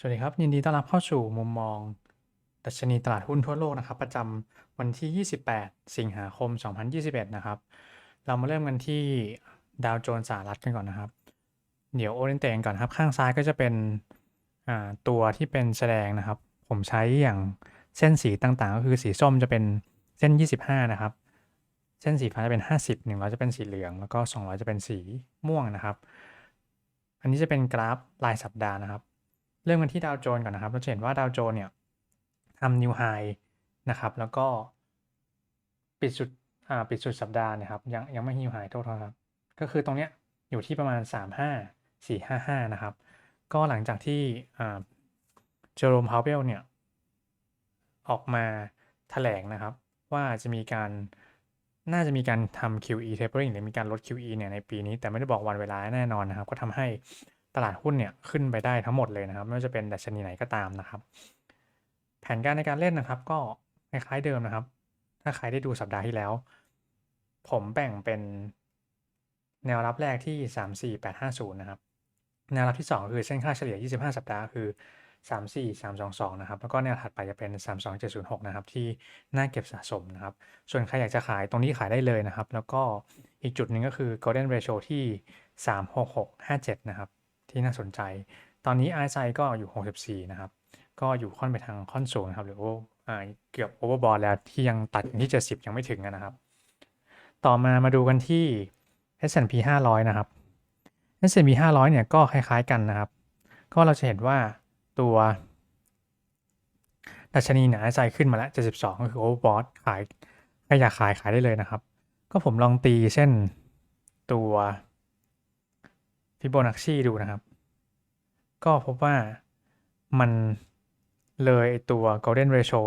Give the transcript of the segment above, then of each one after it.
สวัสดีครับ ยินดีต้อนรับเข้าสู่มุมมอง ดัชนีตลาดหุ้นทั่วโลกนะครับ ประจำวันที่ 28 สิงหาคม 2021 นะครับ เรามาเริ่มกันที่ดาวโจนส์สหรัฐกันก่อนนะครับ เดี๋ยวโอเรนเตงก่อนครับ ข้างซ้ายก็จะเป็นตัวที่เป็นแสดงนะครับ ผมใช้อย่างเส้นสีต่างๆ ก็คือสีส้มจะเป็นเส้น 25 นะครับ เส้นสีฟ้าจะเป็น 50 100 จะเป็นสีเหลือง แล้วก็ 200 จะเป็นสีม่วงนะครับ อันนี้จะเป็นกราฟรายสัปดาห์นะครับ เริ่มกันที่ดาวโจนส์ก่อนนะครับ เราจะเห็นว่าดาวโจนส์เนี่ยทำนิวไฮนะครับ แล้วก็ปิดสุดอ่าปิดสุดสัปดาห์นะครับ ยังยังไม่นิวไฮโทษครับ ก็คือตรงเนี้ยอยู่ที่ประมาณ 3 5 4 5 5 นะครับ ก็หลังจากที่อ่าเจอโรมพาวเวลเนี่ยออกมาแถลงนะครับ ว่าจะมีการน่าจะมีการทำ QE tapering หรือมีการลด QE เนี่ยในปีนี้ แต่ไม่ได้บอกวันเวลาแน่นอนนะครับ ก็ทำให้ ตลาดหุ้นเนี่ยขึ้นไปได้ทั้งหมดเลยนะครับ ไม่ว่าจะเป็นดัชนีไหนก็ตามนะครับ แผนการในการเล่นนะครับ ก็คล้ายๆเดิมนะครับ ถ้าใครได้ดูสัปดาห์ที่แล้ว ผมแบ่งเป็นแนวรับแรกที่ 3 4 8 5 0 นะครับ แนวรับที่ 2 คือเส้นค่าเฉลี่ย 25 สัปดาห์คือ 3 4 3 2 2 นะครับ แล้วก็แนวถัดไปจะเป็น 3 2 7 0 6 นะครับ ที่น่าเก็บสะสมนะครับ ส่วนใครอยากจะขายตรงนี้ขายได้เลยนะครับ แล้วก็อีกจุดหนึ่งก็คือ golden ratio ที่ 3 6 6 5 7 นะครับ ที่น่าสนใจ ตอนนี้ RSI ก็อยู่ 64 นะครับ ก็อยู่ค่อนไปทางค่อนสูงนะครับหรือว่าอ่าเกือบ overbought แล้วที่ยังตัดที่ 70 ยังไม่ถึงนะครับ ต่อมามาดูกันที่ S&P 500 นะครับ S&P 500 เนี่ยก็คล้ายๆกันนะครับ ก็เราจะเห็นว่าตัวดัชนีเนี่ย RSI ขึ้นมาแล้ว 72 ก็คือ overbought ขายใครอยากขายขายได้เลยนะครับ ก็ผมลองตีเส้นตัว ฟิโบนัชชีดูนะครับ ก็พบว่ามันเลยตัว golden ratio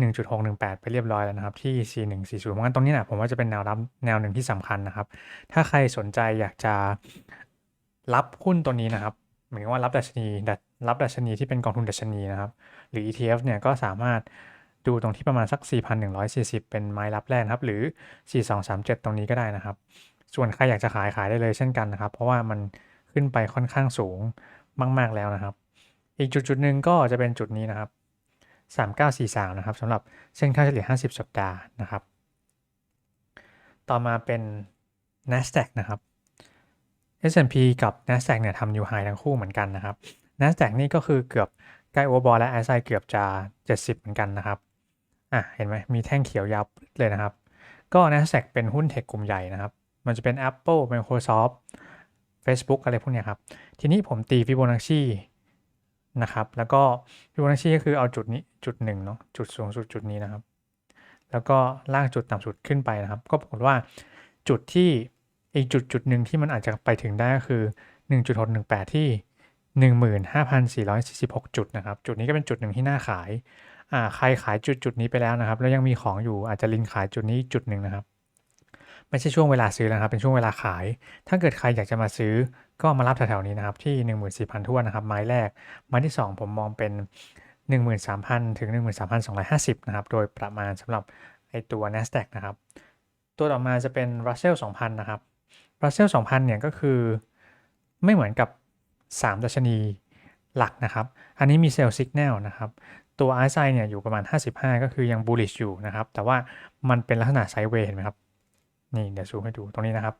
1.618 ไปเรียบร้อยแล้วนะครับ ที่4140 เพราะงั้นตรงนี้นะผมว่าจะเป็นแนวรับแนวหนึ่งที่สำคัญนะครับ ถ้าใครสนใจอยากจะรับหุ้นตัวนี้นะครับหมายว่ารับดัชนีรับดัชนีที่เป็นกองทุนดัชนีนะครับ หรือ ETF เนี่ยก็สามารถดูตรงที่ประมาณสัก 4,140 เป็นไม้รับแรกครับ หรือ 4237 ตรงนี้ก็ได้นะครับ ส่วนใครอยากจะขายขายได้เลยเช่นกันนะครับ เพราะว่ามันขึ้นไปค่อนข้างสูงมาก ๆแล้วนะครับ อีกจุดจุดหนึ่งก็จะเป็นจุดนี้นะครับ 3943 นะครับสำหรับเส้นค่าเฉลี่ย 50 สัปดาห์นะครับ ต่อมาเป็น NASDAQ นะครับ S&P กับ NASDAQ เนี่ยทำ New High ทั้งคู่เหมือนกันนะครับ NASDAQ นี่ก็คือเกือบใกล้ Overbought และ RSI เกือบจะ 70 เหมือนกันนะครับอะเห็นไหมมีแท่งเขียวยาวเลยนะครับ ก็ NASDAQ เป็นหุ้นเทคกลุ่มใหญ่นะครับ มันจะเป็น Apple Microsoft Facebook อะไรพวกนี้ครับ ทีนี้ผมตีฟิโบนัชชีนะครับ แล้วก็ฟิโบนัชชีก็คือเอาจุดนี้จุดหนึ่งเนาะจุดสูงสุดจุดนี้นะครับ แล้วก็ล่างจุดต่ำสุดขึ้นไปนะครับ ก็ปรากฏว่าจุดที่อีกจุดจุดหนึ่งที่มันอาจจะไปถึงได้ก็คือ 1.618 ที่ 15,446 จุดนะครับ จุดนี้ก็เป็นจุดหนึ่งที่น่าขายอ่าใครขายจุดจุดนี้ไปแล้วนะครับ แล้วยังมีของอยู่อาจจะลิงขายจุดนี้จุดหนึ่งนะครับ ไม่ใช่ช่วงเวลาซื้อแล้วนะครับ เป็นช่วงเวลาขาย ถ้าเกิดใครอยากจะมาซื้อ ก็มารับแถวๆนี้นะครับที่ 14,000ทั่วนนะครับไม้แรก ไม้ที่ 2 ผมมองเป็น 13,000 ถึง 13,250 นะครับ โดยประมาณสำหรับไอตัว NASDAQ นะครับ ตัวต่อมาจะเป็น Russell 2000 นะครับ Russell 2000 เนี่ยก็คือไม่เหมือนกับ 3 ดัชนีหลักนะครับ อันนี้มีเซลล์สัญญาณนะครับตัว RSI เนี่ยอยู่ประมาณ 55 ก็คือยัง bullish อยู่นะครับ แต่ว่ามันเป็นลักษณะไซด์เวย์เห็นไหมครับ นี่เดี๋ยวซูมให้ดูตรงนี้นะครับ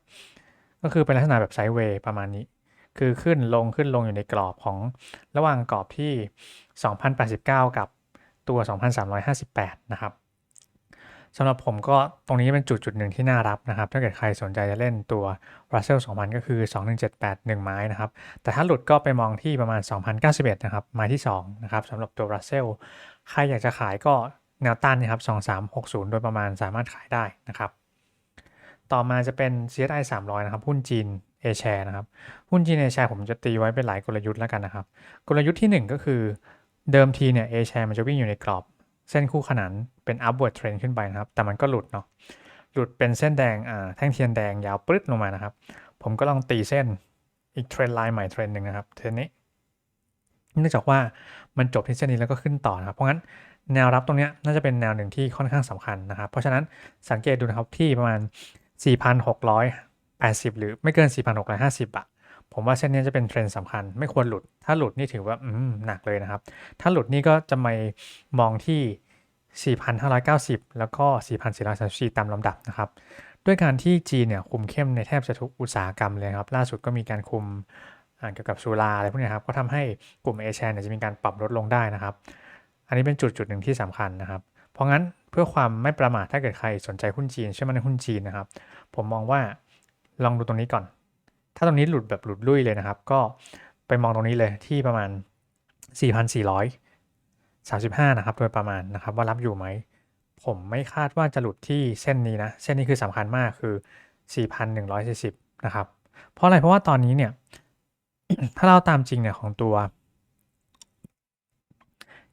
ก็คือเป็นลักษณะแบบไซด์เวย์ประมาณนี้ คือขึ้นลงขึ้นลงอยู่ในกรอบของระหว่างกรอบที่ 2,089 กับตัว 2,358 นะครับสำหรับผมก็ตรงนี้เป็นจุดจุดหนึ่งที่น่ารับนะครับ ถ้าเกิดใครสนใจจะเล่นตัว Russell 2000 ก็คือ 2178 1 ไม้นะครับ แต่ถ้าหลุดก็ไปมองที่ประมาณ 2091 นะครับ ไม้ที่ 2 นะครับสำหรับตัว Russell ใครอยากจะขายก็แนวต้านนะครับ 2360 โดยประมาณสามารถขายได้นะครับ ต่อมาจะเป็น CSI 300 นะครับ หุ้นจีน A share นะครับ หุ้นจีน A share ผมจะตีไว้เป็นหลายกลยุทธ์แล้วกันนะครับ กลยุทธ์ที่ 1 ก็คือเดิมทีเนี่ย A share มันจะวิ่งอยู่ในกรอบ เส้นคู่ขนานเป็น upward trend ขึ้นไปนะครับ แต่มันก็หลุดเนาะหลุดเป็นเส้นแดงอ่าแท่งเทียนแดงยาวปรึ๊ดลงมานะครับ ผมก็ลองตีเส้นอีกเทรนไลน์ใหม่เทรนหนึ่งนะครับเทรนนี้เนื่องจากว่ามันจบที่เส้นนี้แล้วก็ขึ้นต่อนะครับเพราะงั้นแนวรับตรงนี้น่าจะเป็นแนวหนึ่งที่ค่อนข้างสำคัญนะครับ เพราะฉะนั้นสังเกตดูนะครับที่ประมาณ 4,680 หรือไม่เกิน 4,650อะผมว่าเส้นนี้จะเป็นเทรนด์สำคัญ ไม่ควรหลุด ถ้าหลุดนี่ถือว่าอืมหนักเลยนะครับ ถ้าหลุดนี่ก็จะมามองที่ 4,590 แล้วก็ 4,434 ตามลำดับนะครับ ด้วยการที่จีนเนี่ยคุมเข้มในแทบจะทุกอุตสาหกรรมเลยครับ ล่าสุดก็มีการคุมเกี่ยวกับสุราอะไรพวกนี้ครับ ก็ทำให้กลุ่มเอเชียเนี่ยจะมีการปรับลดลงได้นะครับ อันนี้เป็นจุดจุดหนึ่งที่สำคัญนะครับ เพราะงั้น พื่อความไม่ประมาทถ้าเกิดใครสนใจหุ้นจีนเชื่อมั่นในหุ้นจีนนะครับ ผมมองว่าลองดูตรงนี้ก่อน ถ้าตรงนี้หลุดแบบหลุดลุ่ยเลยนะครับ ก็ไปมองตรงนี้เลยที่ประมาณ 4,435 นะครับ โดยประมาณนะครับว่ารับอยู่ไหม ผมไม่คาดว่าจะหลุดที่เส้นนี้นะ เส้นนี้คือสำคัญมากคือ 4,140 นะครับ เพราะอะไรเพราะว่าตอนนี้เนี่ย ถ้าเราตามจริงเนี่ยของตัว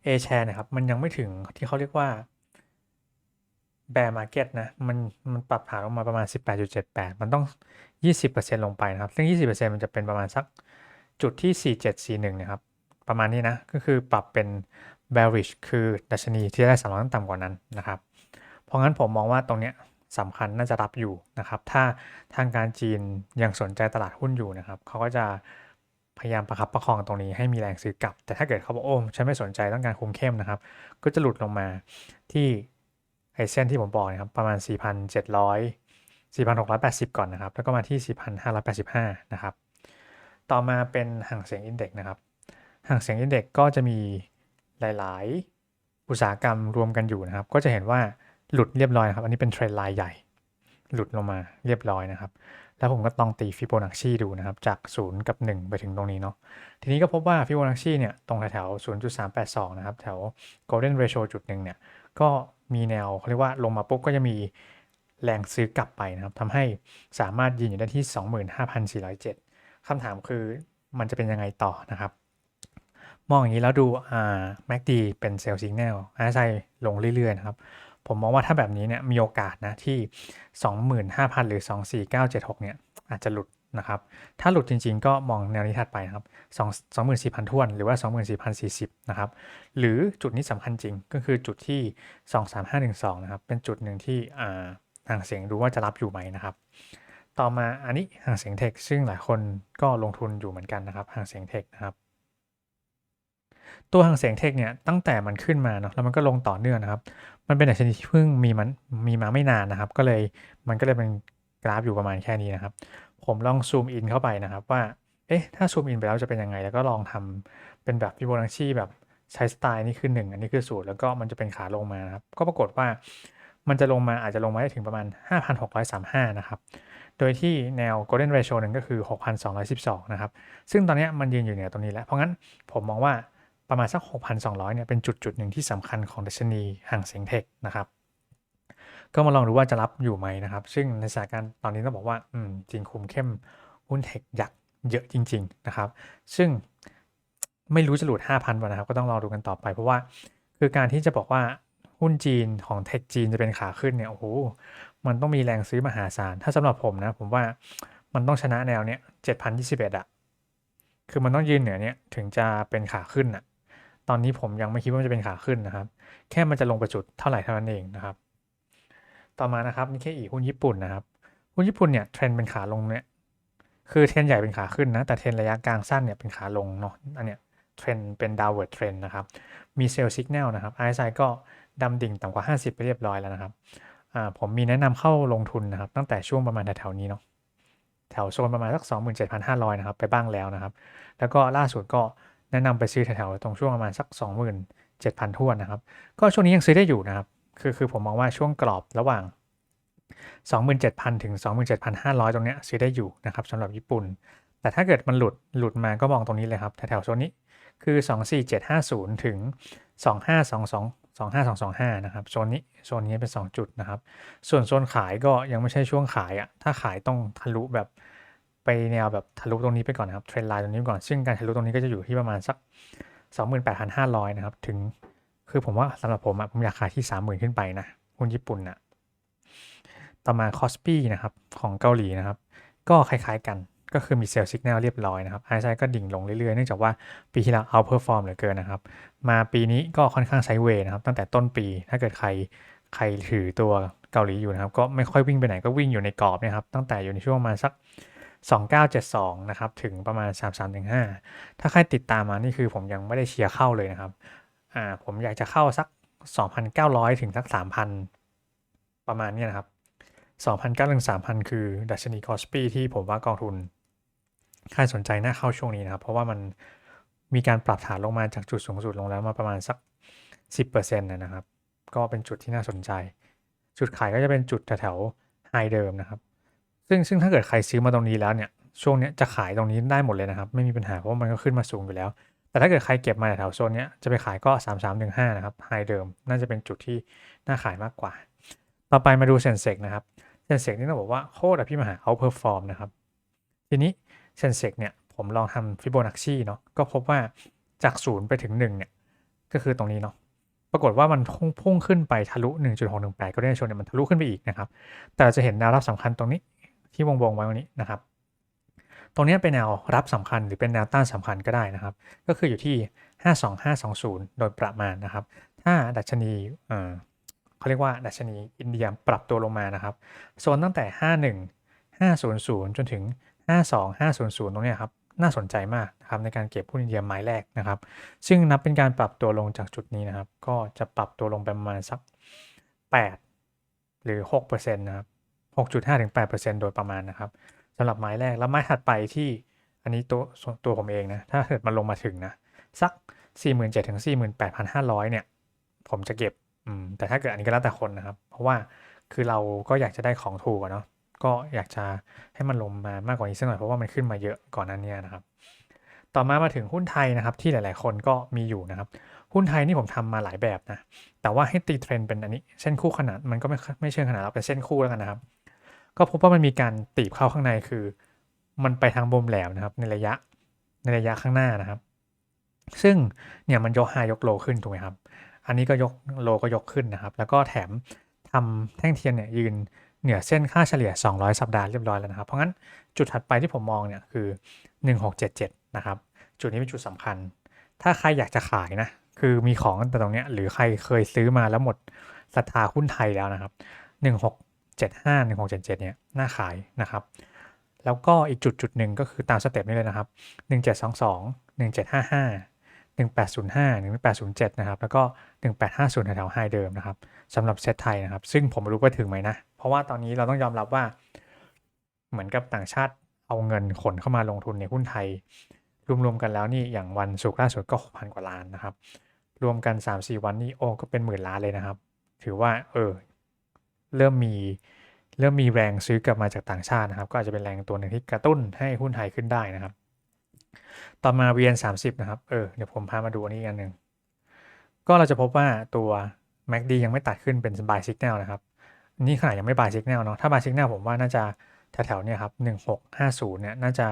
A share นะครับ มันยังไม่ถึงที่เขาเรียกว่า bear market นะมันมันปรับฐานลงมาประมาณ 18.78 มันต้อง 20%ลงไปนะครับ ซึ่ง 20%มันจะเป็นประมาณสักจุดที่ 4741 นะครับ ประมาณนี้นะ ก็คือปรับเป็น bearish คือดัชนีที่ได้สำรองต่ำกว่านั้นนะครับ เพราะงั้นผมมองว่าตรงเนี้ยสำคัญน่าจะรับอยู่นะครับ ถ้าทางการจีนยังสนใจตลาดหุ้นอยู่นะครับ เขาก็จะพยายามประคับประคองตรงนี้ให้มีแรงซื้อกลับ แต่ถ้าเกิดเขาบอกโอ้ฉันไม่สนใจต้องการคุมเข้มนะครับ ก็จะหลุดลงมาที่ เส้นที่ผมบอกนะครับประมาณ 4,700 4,680 ก่อนนะครับ แล้วก็มาที่ 4,585 นะครับ ต่อมาเป็นห่างเสียงอินเด็กนะครับ ห่างเสียงอินเด็กก็จะมีหลาย ๆ อุตสาหกรรมรวมกันอยู่นะครับ ก็จะเห็นว่าหลุดเรียบร้อยนะครับ อันนี้เป็นเทรนด์ไลน์ใหญ่ หลุดลงมาเรียบร้อยนะครับ แล้วผมก็ลองตีฟิโบนัชชีดูนะครับ จาก 0 กับ 1 ไปถึงตรงนี้เนาะ ทีนี้ก็พบว่าฟิโบนัชชีเนี่ย ตรงแถวๆ0.382 นะครับ แถว golden ratio จุดหนึ่งเนี่ย ก็ มีแนวเขาเรียกว่าลงมาปุ๊บก็จะมีแรงซื้อกลับไปนะครับทำให้สามารถยืนอยู่ได้ที่ 25,407 คำถามคือมันจะเป็นยังไงต่อนะครับ มองอย่างนี้แล้วดูอ่า MACD เป็นเซลล์สิงแนล RSI ลงเรื่อยๆนะครับ ผมมองว่าถ้าแบบนี้เนี่ยมีโอกาสนะที่ 25,000 หรือ 24976 เนี่ยอาจจะหลุด นะครับ ถ้าหลุดจริงๆ ก็มองแนวนี้ถัดไปนะครับ2 24,000ท้วน หรือว่า 24,040 นะครับ หรือจุดนี้สำคัญจริงก็คือจุดที่ 23512 นะครับ เป็นจุดหนึ่งที่ห่างเสียงดูว่าจะรับอยู่ไหมนะครับ ต่อมาอันนี้ห่างเสียงเทค ซึ่งหลายคนก็ลงทุนอยู่เหมือนกันนะครับห่างเสียงเทคนะครับ ตัวห่างเสียงเทคเนี่ยตั้งแต่มันขึ้นมาเนาะแล้วมันก็ลงต่อเนื่องนะครับ มันเป็นดัชนีที่เพิ่งมีมันมีมาไม่นานนะครับ ก็เลยมันก็เลยเป็นกราฟอยู่ประมาณแค่นี้นะครับ ผมลองซูมอินเข้าไปนะครับว่า เอ๊ะ ถ้าซูมอินไปแล้วจะเป็นยังไง แล้วก็ลองทำเป็นแบบฟิโบนัชชีแบบใช้สไตล์นี่คือ 1 อันนี้คือศูนย์แล้วก็มันจะเป็นขาลงมานะครับ ก็ปรากฏว่ามันจะลงมาอาจจะลงมาได้ถึงประมาณ 5,635 นะครับ โดยที่แนว golden ratio หนึ่งก็คือ 6,212 นะครับ ซึ่งตอนนี้มันยืนอยู่เหนือตรงนี้แล้ว เพราะงั้นผมมองว่าประมาณสัก 6,200 เนี่ยเป็นจุดจุดหนึ่งที่สำคัญของดัชนีห่างเสียงเทคนะครับ ก็มาลองดูว่าจะรับอยู่ไหมนะครับ ซึ่งในสถานการณ์ตอนนี้ต้องบอกว่าอืมจริงคุมเข้มหุ้นเทคยักษ์เยอะจริง ๆ นะครับ ซึ่งไม่รู้จะหลุด 5,000ป่ะนะครับ ก็ต้องรอดูกันต่อไป เพราะว่าคือการที่จะบอกว่าหุ้นจีนของเทคจีนจะเป็นขาขึ้นเนี่ยโอ้โหมันต้องมีแรงซื้อมหาศาล ถ้าสำหรับผมนะ ผมว่ามันต้องชนะแนวเนี้ย7,021อะคือมันต้องยืนเหนือเนี้ยถึงจะเป็นขาขึ้นอะตอนนี้ผมยังไม่คิดว่ามันจะเป็นขาขึ้นนะครับ แค่มันจะลงไปจุดเท่าไหร่เท่านั้นเองนะครับ ต่อมานะครับนี่แค่อีหุ้นญี่ปุ่นนะครับ หุ้นญี่ปุ่นเนี่ยเทรนเป็นขาลงเนี่ย คือเทรนใหญ่เป็นขาขึ้นนะ แต่เทรนระยะกลางสั้นเนี่ยเป็นขาลงเนาะ อันเนี้ยเทรนเป็น downward trend นะครับ มีเซลล์สัญญาณนะครับ RSI ก็ดำดิ่งต่ำกว่า 50 ไปเรียบร้อยแล้วนะครับอ่าผมมีแนะนำเข้าลงทุนนะครับ ตั้งแต่ช่วงประมาณแถวๆนี้เนาะ แถวโซนประมาณสัก 27,500 นะครับ ไปบ้างแล้วนะครับ แล้วก็ล่าสุดก็แนะนำไปซื้อแถวๆตรงช่วงประมาณสัก 27,000ท้วนนะครับ ก็ช่วงนี้ยังซื้อได้อยู่นะครับ คือคือผมมองว่าช่วงกรอบระหว่าง 27,000 ถึง 27,500 ตรงเนี้ยซื้อได้อยู่นะครับสำหรับญี่ปุ่น แต่ถ้าเกิดมันหลุดหลุดมาก็มองตรงนี้เลยครับแถวๆโซนนี้คือ 24750 ถึง 2522 25225 นะครับโซนนี้โซนนี้เป็น 2 จุดนะครับ ส่วนโซนขายก็ยังไม่ใช่ช่วงขายอะ่ะถ้าขายต้องทะลุแบบไปแนวแบบทะลุตรงนี้ไปก่อนนะครับเทรนไลน์ตรงนี้ก่อน ซึ่งการทะลุตรงนี้ก็จะอยู่ที่ประมาณสัก 28,500 นะครับ ถึง คือผมว่าสำหรับผมอะผมอยากขายที่30,000ขึ้นไปนะหุ้นญี่ปุ่นอะต่อมาคอสปี้นะครับของเกาหลีนะครับ ก็คล้ายๆกันก็คือมีเซลล์สัญญาณเรียบร้อยนะครับไอซ์ก็ดิ่งลงเรื่อยๆ เนื่องจากว่าปีที่แล้วเอาเพอร์ฟอร์มเหลือเกินนะครับ มาปีนี้ก็ค่อนข้างไซเวย์นะครับ ตั้งแต่ต้นปี ถ้าเกิดใครใครถือตัวเกาหลีอยู่นะครับ ก็ไม่ค่อยวิ่งไปไหนก็วิ่งอยู่ในกรอบนะครับ ตั้งแต่อยู่ในช่วงมาสัก 2972 นะครับ ถึงประมาณ 33-5 ถ้าใครติดตามมานี่คือผมยังไม่ได้เชียร์เข้าเลยนะครับ อ่าผมอยากจะเข้าสัก 2,900 ถึงสัก 3,000 ประมาณเนี้ยนะครับ 2,900 ถึง 3,000 คือดัชนีคอสปีที่ผมว่ากองทุนใครสนใจน่าเข้าช่วงนี้นะครับ เพราะว่ามันมีการปรับฐานลงมาจากจุดสูงสุดลงแล้วมาประมาณสัก 10%นะครับ ก็เป็นจุดที่น่าสนใจ จุดขายก็จะเป็นจุดแถวไฮเดิมนะครับ ซึ่งซึ่งถ้าเกิดใครซื้อมาตรงนี้แล้วเนี่ยช่วงเนี้ยจะขายตรงนี้ได้หมดเลยนะครับ ไม่มีปัญหาเพราะว่ามันก็ขึ้นมาสูงอยู่แล้ว แต่ถ้าเกิดใครเก็บมาแถวโซนเนี้ยจะไปขายก็ 3 3 1 5 นะครับไฮเดิม น่าจะเป็นจุดที่น่าขายมากกว่า ต่อไปมาดูเซนเซกนะครับเซนเซกนี่ต้องบอกว่าโคตรอภิมหาเอาเพอร์ฟอร์มนะครับ ทีนี้เซนเซกเนี่ยผมลองทำฟิโบนัชชีเนาะก็พบว่าจากศูนย์ไปถึง1เนี่ยก็คือตรงนี้เนาะปรากฏว่ามันพุ่งพุ่งขึ้นไปทะลุ 1.618 ก็ได้ชนเนี่ยมันทะลุขึ้นไปอีกนะครับ แต่จะเห็นแนวรับสำคัญตรงนี้ที่วงวงไว้ตรงนี้นะครับ ตรงนี้เป็นแนวรับสำคัญหรือเป็นแนวต้านสำคัญก็ได้นะครับ ก็คืออยู่ที่ 52520 โดยประมาณนะครับ ถ้าดัชนีเออเขาเรียกว่าดัชนีอินเดียปรับตัวลงมานะครับโซนตั้งแต่ 51 500 จนถึง 52 500 ตรงนี้ครับน่าสนใจมากนะครับในการเก็บหุ้นอินเดียไม้แรกนะครับ ซึ่งนับเป็นการปรับตัวลงจากจุดนี้นะครับ ก็จะปรับตัวลงไปประมาณสัก 8 หรือ6%นะครับ6.5ถึง8%โดยประมาณนะครับ สำหรับไม้แรกแล้วไม้ถัดไปที่อันนี้ตัวตัวผมเองนะถ้าเกิดมันลงมาถึงนะสัก 47,000ถึง48,500 เนี่ย ผมจะเก็บอืมแต่ถ้าเกิดอันนี้ก็แล้วแต่คนนะครับ เพราะว่าคือเราก็อยากจะได้ของถูกเนาะก็อยากจะให้มันลงมามากกว่านี้สักหน่อยเพราะว่ามันขึ้นมาเยอะก่อนนั้นเนี่ยนะครับ ต่อมามาถึงหุ้นไทยนะครับ ที่หลาย ๆ คนก็มีอยู่นะครับ หุ้นไทยนี่ผมทำมาหลายแบบนะแต่ว่าให้ตีเทรนด์เป็นอันนี้เส้นคู่ขนาดมันก็ไม่ไม่เชิงขนาดเราเป็นเส้นคู่แล้วกันนะครับ ก็พบว่ามันมีการตีบเข้าข้างในคือ มันไปทางบมแหลมนะครับ ในระยะในระยะข้างหน้านะครับ ซึ่งเนี่ยมันยกไฮยกโลขึ้นถูกไหมครับ อันนี้ก็ยกโลก็ยกขึ้นนะครับ แล้วก็แถมทำแท่งเทียนเนี่ยยืนเหนือเส้นค่าเฉลี่ย 200 สัปดาห์เรียบร้อยแล้วนะครับ เพราะงั้นจุดถัดไปที่ผมมองเนี่ยคือ 1677 นะครับ จุดนี้เป็นจุดสำคัญ ถ้าใครอยากจะขายนะ คือมีของแต่ตรงเนี้ยหรือใครเคยซื้อมาแล้วหมดศรัทธาหุ้นไทยแล้วนะครับ 75 1677เนี่ยน่าขายนะครับ แล้วก็อีกจุดจุดหนึ่งก็คือตามสเต็ปนี้เลยนะครับ 1722 1755 1805 1807 นะครับ แล้วก็ 1850แถวๆไฮเดิมนะครับสำหรับเซตไทยนะครับ ซึ่งผมไม่รู้ว่าถึงไหมนะ เพราะว่าตอนนี้เราต้องยอมรับว่า เหมือนกับต่างชาติเอาเงินขนเข้ามาลงทุนในหุ้นไทย รวมๆกันแล้วนี่อย่างวันศุกร์ล่าสุดก็6,000กว่าล้านนะครับ รวมกัน 3-4 วันนี่โอ้ก็เป็นหมื่นล้านเลยนะครับ ถือว่าเออ เริ่มมีเริ่มมีแรงซื้อกลับมาจากต่างชาตินะครับ ก็อาจจะเป็นแรงตัวหนึ่งที่กระตุ้นให้หุ้นไทยขึ้นได้นะครับ ต่อมา VN 30 นะครับ เออ เดี๋ยวผมพามาดูอันนี้อันหนึ่ง ก็เราจะพบว่าตัว MACD ยังไม่ตัดขึ้นเป็น buy signal นะครับ นี่ขนาดยังไม่ buy signal เนาะ ถ้า buy signal ผมว่าน่าจะแถวๆเนี่ยครับ 1650 เนี่ย น่าจะ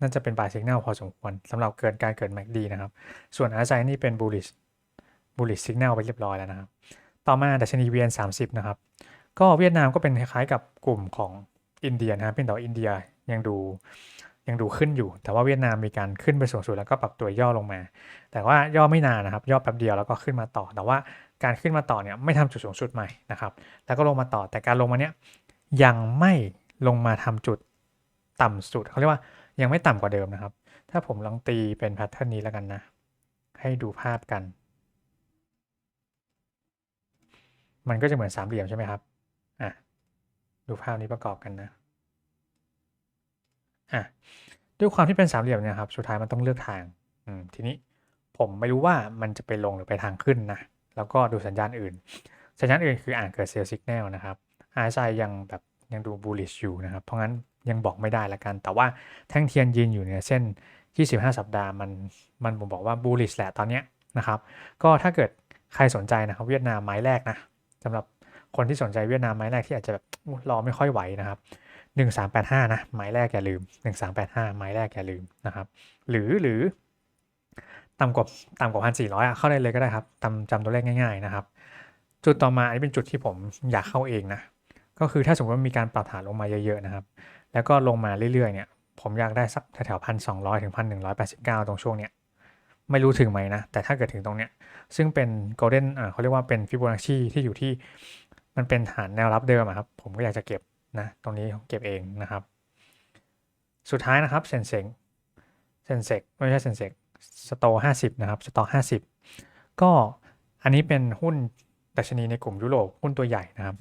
น่าจะเป็น buy signal พอสมควรสำหรับเกินการเกิด MACD นะครับ ส่วน RSI นี่เป็น bullish bullish signal ไปเรียบร้อยแล้วนะครับ ต่อมาดัชนี VN 30 นะครับ ก็เวียดนามก็เป็นคล้ายๆกับกลุ่มของอินเดียนะเป็นแต่ว่าอินเดียยังดูยังดูขึ้นอยู่ แต่ว่าเวียดนามมีการขึ้นไปสูงสุดแล้วก็ปรับตัวย่อลงมา แต่ว่าย่อไม่นานนะครับ ย่อแป๊บเดียวแล้วก็ขึ้นมาต่อ แต่ว่าการขึ้นมาต่อเนี่ยไม่ทำจุดสูงสุดใหม่นะครับ แล้วก็ลงมาต่อ แต่การลงมาเนี้ยยังไม่ลงมาทำจุดต่ำสุดเขาเรียกว่ายังไม่ต่ำกว่าเดิมนะครับ ถ้าผมลองตีเป็นแพทเทิร์นนี้แล้วกันนะ ให้ดูภาพกัน มันก็จะเหมือนสามเหลี่ยมใช่ไหมครับ ดูภาพนี้ประกอบกันนะอะด้วยความที่เป็นสามเหลี่ยมเนี่ยครับสุดท้ายมันต้องเลือกทางอืมทีนี้ผมไม่รู้ว่ามันจะไปลงหรือไปทางขึ้นนะแล้วก็ดูสัญญาณอื่น สัญญาณอื่นคืออ่านเกิดเซลล์สัญญาณนะครับ RSI ยังแบบยังดู bullish อยู่นะครับ เพราะงั้นยังบอกไม่ได้ละกัน แต่ว่าแท่งเทียนยืนอยู่เนี่ยเส้น 25 สัปดาห์มันมันผมบอกว่า bullish แหละตอนเนี้ยนะครับ ก็ถ้าเกิดใครสนใจนะครับ เวียดนามไม้แรกนะสำหรับ คนที่สนใจเวียดนามไม้แรกที่อาจจะแบบรอไม่ค่อยไหวนะครับ 1385 นะไม้แรกอย่าลืม 1385 ไม้แรกอย่าลืมนะครับ หรือหรือต่ำกว่าต่ำกว่าพันสี่ร้อยเข้าได้เลยก็ได้ครับจำจำตัวเลขง่าย ๆนะครับ จุดต่อมาอันนี้เป็นจุดที่ผมอยากเข้าเองนะก็คือถ้าสมมติว่ามีการปรับฐานลงมาเยอะๆนะครับ แล้วก็ลงมาเรื่อยๆเนี่ยผมอยากได้สักแถวพันสองร้อยถึงพันหนึ่งร้อยแปดสิบเก้าตรงช่วงเนี้ยไม่รู้ถึงไหมนะ แต่ถ้าเกิดถึงตรงเนี้ยซึ่งเป็น golden อ่าเขาเรียกว่าเป็นฟิโบนัชชีที่อยู่ที่ มันเป็นฐานแนวรับเดิมครับ ผมก็อยากจะเก็บนะ ตรงนี้เก็บเองนะครับ สุดท้ายนะครับเซนเซงเซนเซกไม่ใช่เซนเซกสโตห้าสิบนะครับสต็อกห้าสิบก็อันนี้เป็นหุ้นดัชนีในกลุ่มยุโรปหุ้นตัวใหญ่นะครับ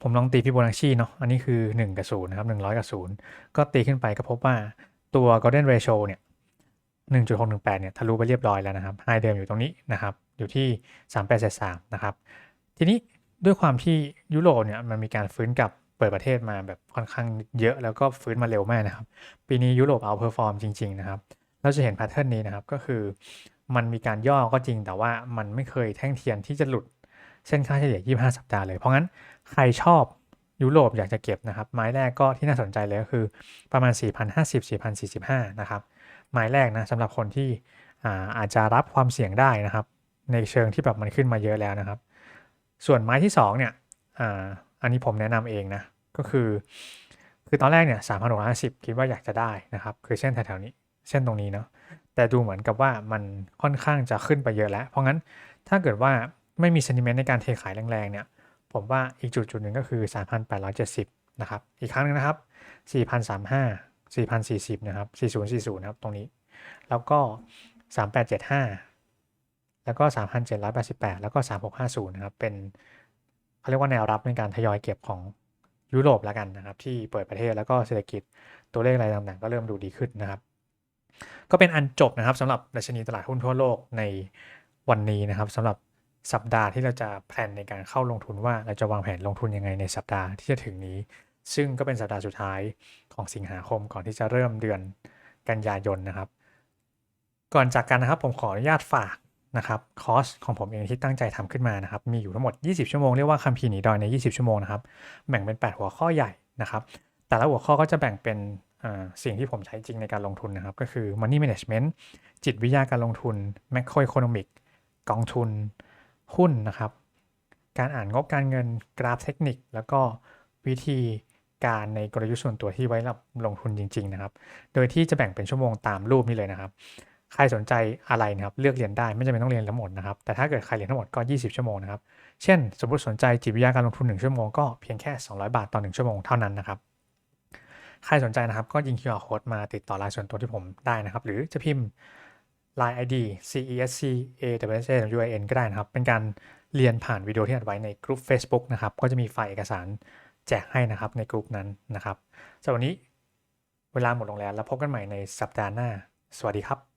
ผมลองตีฟิโบนัชชีเนาะอันนี้คือ 1 กับ0นะครับ100 กับ 0 ก็ตีขึ้นไปก็พบว่าตัว golden ratio เนี่ย1.618เนี่ยทะลุไปเรียบร้อยแล้วนะครับไฮเดิมอยู่ตรงนี้นะครับ อยู่ที่ 38.3นะครับ ทีนี้ด้วยความที่ยุโรปเนี่ยมันมีการฟื้นกลับเปิดประเทศมาแบบค่อนข้างเยอะแล้วก็ฟื้นมาเร็วมากนะครับ ปีนี้ยุโรปเอาเพอร์ฟอร์มจริง ๆ นะครับ เราจะเห็นแพทเทิร์นนี้นะครับก็คือมันมีการย่อก็จริง แต่ว่ามันไม่เคยแท่งเทียนที่จะหลุดเส้นค่าเฉลี่ย 25 สัปดาห์เลย เพราะงั้นใครชอบยุโรปอยากจะเก็บนะครับ ไม้แรกก็ที่น่าสนใจเลยก็คือประมาณ 4,050 4,045 นะครับ ไม้แรกนะสำหรับคนที่อาอาจจะรับความเสี่ยงได้นะครับ ในเชิงที่แบบมันขึ้นมาเยอะแล้วนะครับ ส่วนไม้ที่2เนี่ยอาอันนี้ผมแนะนำเองนะก็คือ คือตอนแรกเนี่ย3,650คิดว่าอยากจะได้นะครับ คือเส้นแถวๆนี้เส้นตรงนี้เนาะแต่ดูเหมือนกับว่ามันค่อนข้างจะขึ้นไปเยอะแล้ว เพราะงั้นถ้าเกิดว่าไม่มี sentiment ในการเทขายแรงๆเนี่ยผมว่าอีกจุดจุดหนึ่งก็คือ 3,870 นะครับ อีกครั้งนึงนะครับ 4,035 4,040 นะครับ 4040 นะครับ ตรงนี้ แล้วก็ 3875 แล้วก็ 3,788 แล้วก็ 3650 นะครับ เป็นเขาเรียกว่าแนวรับในการทยอยเก็บของยุโรปแล้วกันนะครับ ที่เปิดประเทศแล้วก็เศรษฐกิจตัวเลขอะไรต่างๆก็เริ่มดูดีขึ้นนะครับ ก็เป็นอันจบนะครับสำหรับดัชนีตลาดหุ้นทั่วโลกในวันนี้นะครับสำหรับสัปดาห์ที่เราจะแพลนในการเข้าลงทุนว่าเราจะวางแผนลงทุนยังไงในสัปดาห์ที่จะถึงนี้ ซึ่งก็เป็นสัปดาห์สุดท้ายของสิงหาคมก่อนที่จะเริ่มเดือนกันยายนนะครับ ก่อนจากกันนะครับผมขออนุญาตฝาก นะครับคอร์สของผมเองที่ตั้งใจทำขึ้นมานะครับมีอยู่ทั้งหมด 20 ชั่วโมงเรียกว่าคัมภีร์หนีดอยใน 20 ชั่วโมงนะครับแบ่งเป็น 8 หัวข้อใหญ่นะครับแต่ละหัวข้อก็จะแบ่งเป็นสิ่งที่ผมใช้จริงในการลงทุนนะครับ ก็คือ money management จิตวิทยาการลงทุน macroeconomic กองทุน หุ้นนะครับ การอ่านงบการเงินกราฟเทคนิค แล้วก็วิธีการในกลยุทธ์ส่วนตัวที่ไว้รับลงทุนจริง ๆ นะครับ โดยที่จะแบ่งเป็นชั่วโมงตามรูปนี้เลยนะครับ ใครสนใจอะไรนะครับเลือกเรียนได้ไม่จำเป็นต้องเรียนทั้งหมดนะครับแต่ถ้าเกิดใครเรียนทั้งหมดก็ 20 ชั่วโมงนะครับเช่น สมมติสนใจจิตวิทยาการลงทุน 1 ชั่วโมงก็เพียงแค่ 200 บาทต่อ 1 ชั่วโมงเท่านั้นนะครับใครสนใจนะครับก็ยิง QR code มาติดต่อไลน์ส่วนตัวที่ผมได้นะครับ หรือจะพิมพ์ Line ID CESC A W S A W I N ก็ได้นะครับ เป็นการเรียนผ่านวิดีโอที่อัดไว้ในกลุ่ม Facebook นะครับก็จะมีไฟล์เอกสารแจกให้นะครับในกลุ่มนั้นนะครับสำหรับวันนี้เวลาหมดลงแล้วแล้วพบกันใหม่ในสัปดาห์หน้า สวัสดีครับ